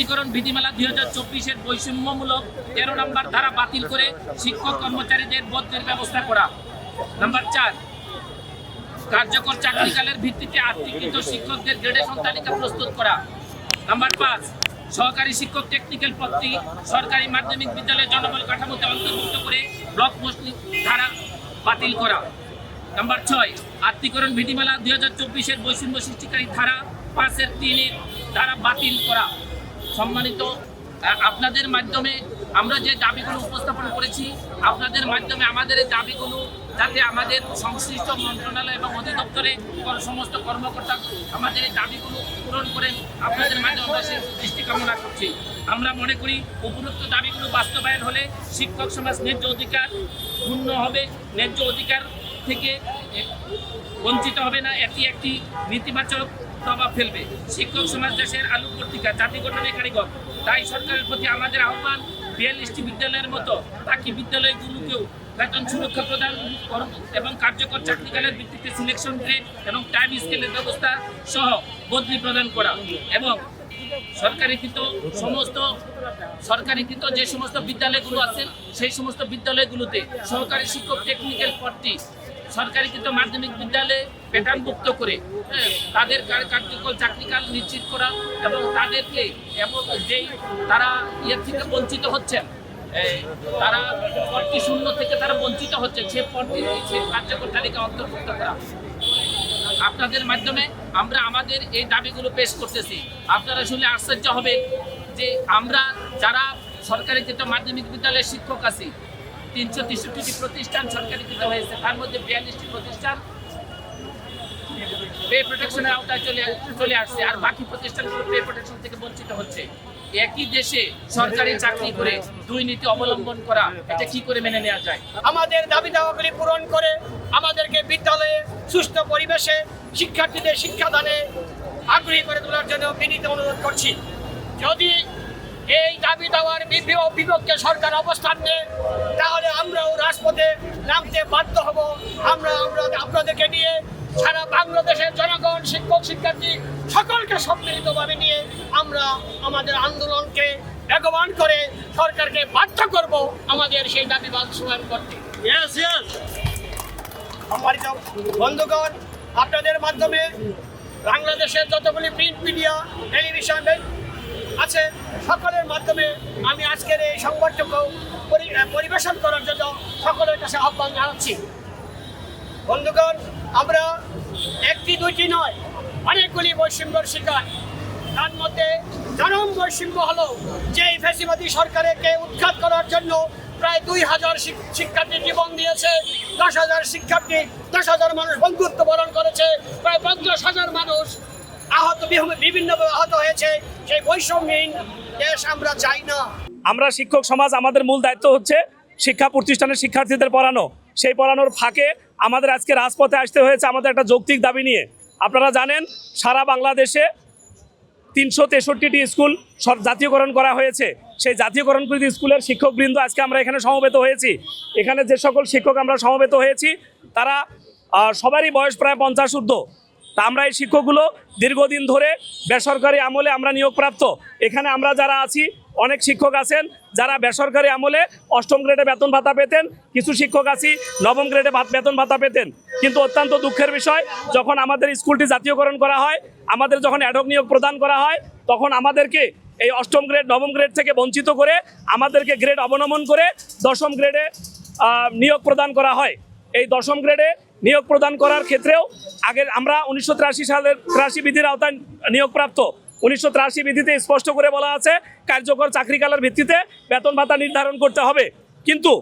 আত্মীকরণ বিধিমালা দুই হাজার চব্বিশের বৈষম্যমূলক তেরো নম্বর ধারা বাতিল করে শিক্ষক কর্মচারীদের বদলির ব্যবস্থা করা। নাম্বার চার, কার্যকর চাকরিকালের ভিত্তিতে আত্মীকৃত শিক্ষকদের গ্রেডেশন তালিকা প্রস্তুত করা। নাম্বার পাঁচ, সহকারী শিক্ষক টেকনিক্যাল পদটি সরকারি মাধ্যমিক বিদ্যালয়ের জনবল কাঠামোতে অন্তর্ভুক্ত করে ব্লক মুসলিম ধারা বাতিল করা। নাম্বার ছয় আত্মীকরণ বিধিমালা দুই হাজার চব্বিশের বৈষম্য সৃষ্টিকারী ধারা পাঁচের তিনের ধারা বাতিল করা। সম্মানিত আপনাদের মাধ্যমে আমরা যে দাবিগুলো উপস্থাপন করেছি, আপনাদের মাধ্যমে আমাদের এই দাবিগুলো যাতে আমাদের সংশ্লিষ্ট মন্ত্রণালয় এবং অধিদপ্তরে সমস্ত কর্মকর্তা আমাদের এই দাবিগুলো পূরণ করেন, আপনাদের মাধ্যমে আমরা সেই দৃষ্টি কামনা করছি। আমরা মনে করি উপরোক্ত দাবিগুলো বাস্তবায়ন হলে শিক্ষক সমাজ ন্যায্য অধিকার পূর্ণ হবে, ন্যায্য অধিকার থেকে বঞ্চিত হবে না, এটি একটি নেতিবাচক প্রভাব ফেলবে। শিক্ষক সমাজ দেশের আলু পত্রিকা জাতি গঠনের কারিগর। তাই সরকারের প্রতি আমাদের আহ্বান, বিয়াল্লিশটি বিদ্যালয়ের মতো বাকি বিদ্যালয়গুলোকেও বেতন সুরক্ষা প্রদান এবং কার্যকর চাকরিকালের ভিত্তিতে সিলেকশন গ্রেড এবং টাইম স্কেলের ব্যবস্থা সহ বদলি প্রদান করা এবং সরকারিকৃত সমস্ত, সরকারিকৃত যে সমস্ত বিদ্যালয়গুলো আছে, সেই সমস্ত বিদ্যালয়গুলোতে সহকারী শিক্ষক টেকনিক্যাল পদটি সরকারিকৃত মাধ্যমিক বিদ্যালয়ে প্যাটার্নভুক্ত করে হ্যাঁ, তাদের কার- কার্যকর চাকরিকাল নিশ্চিত করা এবং তাদেরকে এবং যেই তারা ইয়ের থেকে বঞ্চিত হচ্ছেন তারা পদটি শূন্য থেকে তারা বঞ্চিত হচ্ছে সে পদটি সেই কার্যকর তালিকা অন্তর্ভুক্ত করা। আপনাদের মাধ্যমে আমরা আমাদের এই দাবিগুলো পেশ করতেছি। আপনারা শুনলে আশ্চর্য হবে যে আমরা যারা সরকারিকৃত মাধ্যমিক বিদ্যালয়ের শিক্ষক আছি তিনশো তেষট্টিটি প্রতিষ্ঠান সরকারিকৃত হয়েছে। তার মধ্যে বিয়াল্লিশটি প্রতিষ্ঠান পে প্রোটেকশনের আওতায় চলে চলে আসছে। আর বাকি প্রতিষ্ঠানগুলো পে প্রোটেকশন থেকে বঞ্চিত হচ্ছে। একই দেশে সরকারি চাকরি করে দুই নীতি অবলম্বন করা, এটা কি করে মেনে নেওয়া যায়? আমাদের দাবি দাওয়াগুলি পূরণ করে আমাদেরকে বিদ্যালয়ে সুস্থ পরিবেশে শিক্ষার্থীদের শিক্ষাদানে আগ্রহী করে তোলার জন্য বিনীত অনুরোধ করছি। যদি এই দাবি দাওয়ার বিপ- বিপক্ষে সরকার অবস্থান নেয় তাহলে আমরাও রাজপথে নামতে বাধ্য হব। আমরা আমরা আপনাদেরকে নিয়ে সারা বাংলাদেশের জনগণ শিক্ষক শিক্ষার্থী সকলকে সম্মিলিতভাবে নিয়ে আমরা আমাদের আন্দোলনকে বেগবান করে সরকারকে বাধ্য করব আমাদের সেই দাবি বাস্তবায়ন করতে। সম্মানিত বন্ধুগণ আপনাদের মাধ্যমে বাংলাদেশের যতগুলি প্রিন্ট মিডিয়া টেলিভিশন আছে সকলের মাধ্যমে আমি আজকের এই সংবাদটুকু পরি- পরিবেশন করার জন্য সকলের কাছে আহ্বান জানাচ্ছি। বন্ধুগণ, আমরা একটি দুইটি নয়, অনেকগুলি বৈষম্যর শিকার। তার মধ্যে চরম বৈষম্য হলো যে ফেসিবাদী সরকারকে উৎখাত করার জন্য প্রায় দুই হাজার শিক্ষার্থী জীবন দিয়েছে, দশ হাজার শিক্ষার্থী, দশ হাজার মানুষ বন্ধুত্ব বরণ করেছে, প্রায় পঞ্চাশ হাজার মানুষ আহত বিভি- বিভিন্নভাবে আহত হয়েছে। সেই বৈষম্যহীন দেশ আমরা চাই না। আমরা শিক্ষক সমাজ, আমাদের মূল দায়িত্ব হচ্ছে শিক্ষা প্রতিষ্ঠানের শিক্ষার্থীদের পড়ানো। সেই পড়ানোর ফাঁকে আমাদের আজকে রাজপথে আসতে হয়েছে আমাদের একটা যৌক্তিক দাবি নিয়ে। আপনারা জানেন, সারা বাংলাদেশে তিনশো তেষট্টিটি স্কুল জাতীয়করণ করা হয়েছে। সেই জাতীয়করণকৃত স্কুলের শিক্ষকবৃন্দ আজকে আমরা এখানে সমবেত হয়েছি। এখানে যে সকল শিক্ষক আমরা সমবেত হয়েছি, তারা সবারই বয়স প্রায় পঞ্চাশ ঊর্ধ্ব। তা আমরা এই শিক্ষকগুলো দীর্ঘদিন ধরে বেসরকারি আমলে আমরা নিয়োগপ্রাপ্ত। এখানে আমরা যারা আছি, অনেক শিক্ষক আছেন যারা বেসরকারি আমলে অষ্টম গ্রেডে বেতন ভাতা পেতেন, কিছু শিক্ষক আছি, নবম গ্রেডে ভাত- বেতন ভাতা পেতেন। কিন্তু অত্যন্ত দুঃখের বিষয়, যখন আমাদের স্কুলটি জাতীয়করণ করা হয়, আমাদের যখন অ্যাডক নিয়োগ প্রদান করা হয়, তখন আমাদেরকে এই অষ্টম গ্রেড নবম গ্রেড থেকে বঞ্চিত করে আমাদেরকে গ্রেড অবনমন করে দশম গ্রেডে নিয়োগ প্রদান করা হয়। এই দশম গ্রেডে নিয়োগ প্রদান করার ক্ষেত্রেও আগের আমরা উনিশশো তিরাশি সালের ত্রাশি বিধির আওতায় নিয়োগপ্রাপ্ত উনিশশো ত্রাশি বিধিতে স্পষ্ট করে বলা আছে, কার্যকর চাকরিকালের ভিত্তিতে বেতন ভাতা নির্ধারণ করতে হবে। কিন্তু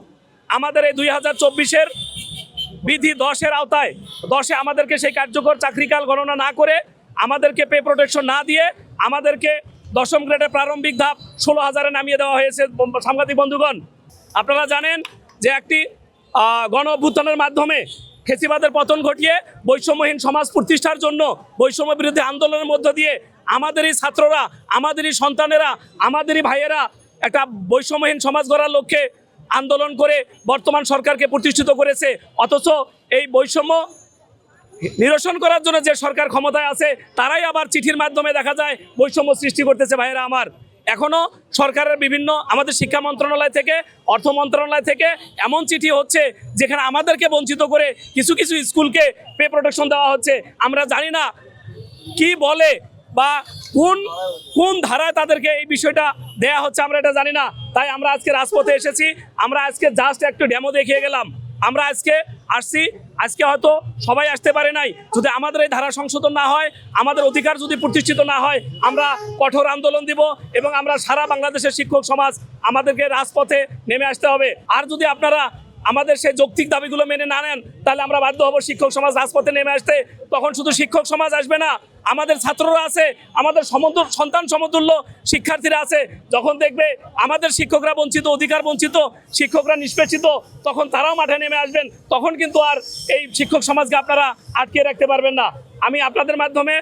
আমাদের এই দুই হাজার চব্বিশের বিধি দশের আওতায় দশে আমাদেরকে সেই কার্যকর চাকরিকাল গণনা না করে আমাদেরকে পে প্রোটেকশন না দিয়ে আমাদেরকে দশম গ্রেডে প্রারম্ভিক ধাপ ষোলো হাজারে নামিয়ে দেওয়া হয়েছে সাংবাদিক বন্ধুগণ। আপনারা জানেন যে একটি গণ অভ্যুত্থানের মাধ্যমে ফেসিবাদের পতন ঘটিয়ে বৈষম্যহীন সমাজ প্রতিষ্ঠার জন্য বৈষম্য বিরোধী আন্দোলনের মধ্য দিয়ে আমাদেরই ছাত্ররা, আমাদেরই সন্তানেরা, আমাদেরই ভাইয়েরা একটা বৈষম্যহীন সমাজ গড়ার লক্ষ্যে আন্দোলন করে বর্তমান সরকারকে প্রতিষ্ঠিত করেছে। অথচ এই বৈষম্য নিরসন করার জন্য যে সরকার ক্ষমতায় আছে, তারাই আবার চিঠির মাধ্যমে দেখা যায় বৈষম্য সৃষ্টি করতেছে ভাইয়েরা আমার। এখনও সরকারের বিভিন্ন আমাদের শিক্ষা মন্ত্রণালয় থেকে, অর্থ মন্ত্রণালয় থেকে এমন চিঠি হচ্ছে যেখানে আমাদেরকে বঞ্চিত করে কিছু কিছু স্কুলকে পে প্রোটেকশন দেওয়া হচ্ছে। আমরা জানি না কি বলে বা কোন কোন ধারায় তাদেরকে এই বিষয়টা দেয়া হচ্ছে আমরা এটা জানি না। তাই আমরা আজকে রাজপথে এসেছি। আমরা আজকে জাস্ট একটু ডেমো দেখিয়ে গেলাম। আমরা আজকে আসছি, আজকে হয়তো সবাই আসতে পারে নাই। যদি আমাদের এই ধারা সংশোধন না হয়, আমাদের অধিকার যদি প্রতিষ্ঠিত না হয়, আমরা কঠোর আন্দোলন দিব এবং আমরা সারা বাংলাদেশের শিক্ষক সমাজ আমাদেরকে রাজপথে নেমে আসতে হবে। আর যদি আপনারা আমাদের সেই যৌক্তিক দাবিগুলো মেনে না নেন, তাহলে আমরা বাধ্য হব শিক্ষক সমাজ রাজপথে নেমে আসতে। তখন শুধু শিক্ষক সমাজ আসবে না, আমাদের ছাত্ররা আছে, আমাদের সমতুল সন্তান সমতুল্য শিক্ষার্থীরা আছে। যখন দেখবে আমাদের শিক্ষকরা বঞ্চিত, অধিকার বঞ্চিত, শিক্ষকরা নিষ্পেষিত, তখন তারাও মাঠে নেমে আসবেন। তখন কিন্তু আর এই শিক্ষক সমাজকে আপনারা আটকে রাখতে পারবেন না। আমি আপনাদের মাধ্যমে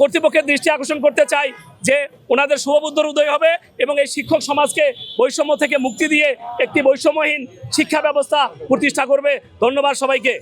কর্তৃপক্ষের দৃষ্টি আকর্ষণ করতে চাই। যে ওনাদের শুভবুদ্ধর উদয় হবে এবং এই শিক্ষক সমাজকে বৈষম্য থেকে মুক্তি দিয়ে একটি বৈষম্যহীন শিক্ষা ব্যবস্থা প্রতিষ্ঠা করবে। ধন্যবাদ সবাইকে।